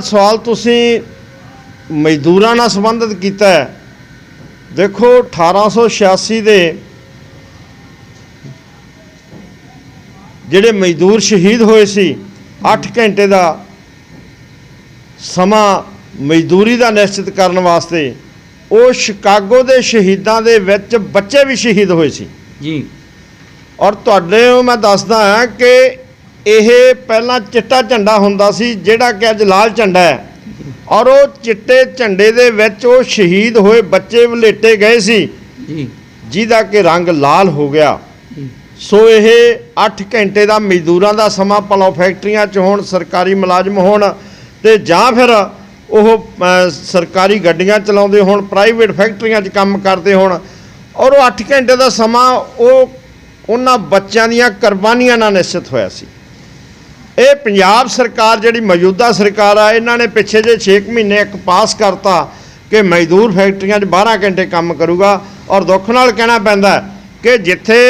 ਸਵਾਲ ਤੁਸੀਂ ਮਜ਼ਦੂਰਾਂ ਨਾਲ ਸੰਬੰਧਿਤ ਕੀਤਾ ਹੈ। ਦੇਖੋ 1886 ਦੇ ਜਿਹੜੇ ਮਜ਼ਦੂਰ ਸ਼ਹੀਦ ਹੋਏ ਸੀ 8 ਘੰਟੇ ਦਾ ਸਮਾਂ ਮਜ਼ਦੂਰੀ ਦਾ ਨਿਸ਼ਚਿਤ ਕਰਨ ਵਾਸਤੇ ਉਹ ਸ਼ਿਕਾਗੋ ਦੇ ਸ਼ਹੀਦਾਂ ਦੇ ਵਿੱਚ ਬੱਚੇ ਵੀ ਸ਼ਹੀਦ ਹੋਏ ਸੀ। ਜੀ। ਔਰ ਤੁਹਾਡੇ ਨੂੰ ਮੈਂ ਦੱਸਦਾ ਹਾਂ ਕਿ ਇਹ ਪਹਿਲਾਂ ਚਿੱਟਾ ਝੰਡਾ ਹੁੰਦਾ ਸੀ ਜਿਹੜਾ ਕਿ ਅੱਜ ਲਾਲ ਝੰਡਾ ਹੈ। ਔਰ ਉਹ ਚਿੱਟੇ ਝੰਡੇ ਦੇ ਵਿੱਚ ਉਹ ਸ਼ਹੀਦ ਹੋਏ ਬੱਚੇ ਵਲੇਟੇ ਗਏ ਸੀ ਜੀ। ਜਿਹਦਾ ਕਿ ਰੰਗ ਲਾਲ ਹੋ ਗਿਆ। ਸੋ ਇਹ 8 ਘੰਟੇ ਦਾ ਮਜ਼ਦੂਰਾਂ ਦਾ ਸਮਾਂ ਭਲਾ ਫੈਕਟਰੀਆਂ 'ਚ ਹੋਣ ਸਰਕਾਰੀ ਮੁਲਾਜ਼ਮ ਹੋਣ ਤੇ ਜਾਂ ਫਿਰ ਉਹ ਸਰਕਾਰੀ ਗੱਡੀਆਂ ਚਲਾਉਂਦੇ ਹੋਣ ਪ੍ਰਾਈਵੇਟ ਫੈਕਟਰੀਆਂ 'ਚ ਕੰਮ ਕਰਦੇ ਹੋਣ। ਔਰ ਉਹ 8 ਘੰਟੇ ਦਾ ਸਮਾਂ ਉਹ ਉਹਨਾਂ ਬੱਚਿਆਂ ਦੀਆਂ ਕੁਰਬਾਨੀਆਂ ਨਾਲ ਨਿਸ਼ਚਿਤ ਹੋਇਆ ਸੀ। ਇਹ ਪੰਜਾਬ ਸਰਕਾਰ ਜਿਹੜੀ ਮੌਜੂਦਾ ਸਰਕਾਰ ਆ ਇਹਨਾਂ ਨੇ ਪਿੱਛੇ ਜੇ 6 ਮਹੀਨੇ ਇੱਕ ਪਾਸ ਕਰਤਾ ਕਿ ਮਜ਼ਦੂਰ ਫੈਕਟਰੀਆਂ 'ਚ 12 ਘੰਟੇ ਕੰਮ ਕਰੂਗਾ ਔਰ ਦੁੱਖ ਨਾਲ ਕਹਿਣਾ ਪੈਂਦਾ ਕਿ ਜਿੱਥੇ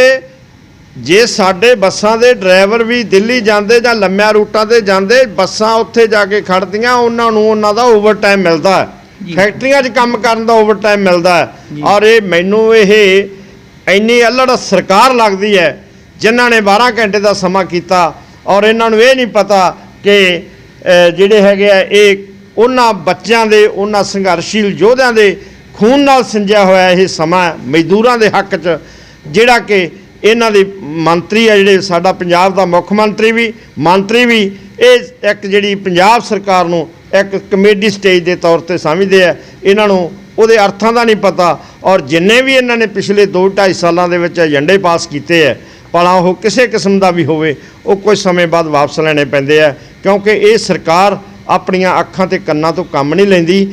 ਜੇ ਸਾਡੇ ਬੱਸਾਂ ਦੇ ਡਰਾਈਵਰ ਵੀ ਦਿੱਲੀ ਜਾਂਦੇ ਜਾਂ ਲੰਮਿਆਂ ਰੂਟਾਂ ਤੇ ਜਾਂਦੇ ਬੱਸਾਂ ਉੱਥੇ ਜਾ ਕੇ ਖੜਦੀਆਂ ਉਹਨਾਂ ਨੂੰ ਉਹਨਾਂ ਦਾ ਓਵਰਟਾਈਮ ਮਿਲਦਾ। ਫੈਕਟਰੀਆਂ 'ਚ ਕੰਮ ਕਰਨ ਦਾ ਓਵਰਟਾਈਮ ਮਿਲਦਾ। ਔਰ ਇਹ ਮੈਨੂੰ ਇਹ ਇੰਨੀ ਅਲੜ ਸਰਕਾਰ ਲੱਗਦੀ ਹੈ ਜਿਨ੍ਹਾਂ ਨੇ 12 ਘੰਟੇ ਦਾ ਸਮਾਂ ਕੀਤਾ ਔਰ ਇਹਨਾਂ ਨੂੰ ਇਹ ਨਹੀਂ ਪਤਾ ਕਿ ਜਿਹੜੇ ਹੈਗੇ ਆ ਇਹ ਉਹਨਾਂ ਬੱਚਿਆਂ ਦੇ ਉਹਨਾਂ ਸੰਘਰਸ਼ੀਲ ਯੋਧਿਆਂ ਦੇ ਖੂਨ ਨਾਲ ਸਿੰਜਿਆ ਹੋਇਆ ਇਹ ਸਮਾਂ ਹੈ, ਮਜ਼ਦੂਰਾਂ ਦੇ ਹੱਕ 'ਚ ਜਿਹੜਾ ਕਿ ਇਹਨਾਂ ਦੇ ਮੰਤਰੀ ਆ ਜਿਹੜੇ ਸਾਡਾ ਪੰਜਾਬ ਦਾ ਮੁੱਖ ਮੰਤਰੀ ਵੀ ਮੰਤਰੀ ਵੀ ਇਹ ਇੱਕ ਜਿਹੜੀ ਪੰਜਾਬ ਸਰਕਾਰ ਨੂੰ ਇੱਕ ਕਮੇਡੀ ਸਟੇਜ ਦੇ ਤੌਰ ਤੇ ਸਮਝਦੇ ਆ ਇਹਨਾਂ ਨੂੰ ਉਹਦੇ ਅਰਥਾਂ ਦਾ ਨਹੀਂ ਪਤਾ ਔਰ ਜਿੰਨੇ ਵੀ ਇਹਨਾਂ ਨੇ ਪਿਛਲੇ 2 2.5 ਸਾਲਾਂ ਦੇ ਵਿੱਚ ਏਜੰਡੇ ਪਾਸ ਕੀਤੇ ਆ ਭਲਾ ਉਹ ਕਿਸੇ ਕਿਸਮ ਦਾ ਵੀ ਹੋਵੇ, ਉਹ ਕੁਝ ਸਮੇਂ ਬਾਅਦ ਵਾਪਸ ਲੈਣੇ ਪੈਂਦੇ ਆ, ਕਿਉਂਕਿ ਇਹ ਸਰਕਾਰ ਆਪਣੀਆਂ ਅੱਖਾਂ ਤੇ ਕੰਨਾਂ ਤੋਂ ਕੰਮ ਨਹੀਂ ਲੈਂਦੀ।